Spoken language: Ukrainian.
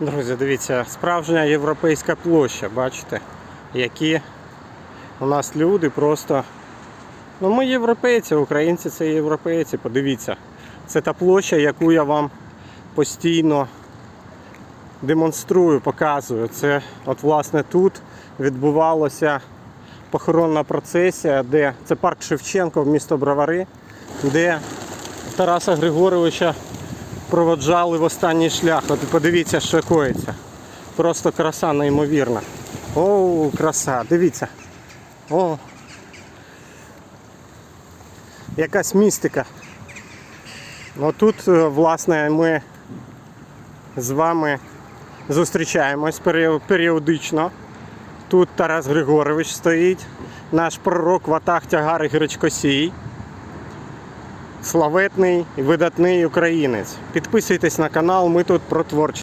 Друзі, дивіться, справжня європейська площа, бачите, які у нас люди просто. Ну, ми європейці, українці це європейці, подивіться. Це та площа, яку я вам постійно демонструю, показую. Це от власне тут відбувалася похоронна процесія, де це парк Шевченко в місто Бровари, де Тараса Григоровича проводжали в останній шлях. От подивіться, що коїться. Просто краса неймовірна. О, краса, дивіться. О. Якась містика. Отут, е, власне, ми з вами зустрічаємось періодично. Тут Тарас Григорович стоїть, наш пророк Ватах Тягар Гречкосій. Славетний видатний українець. Підписуйтесь на канал, ми тут про творчість.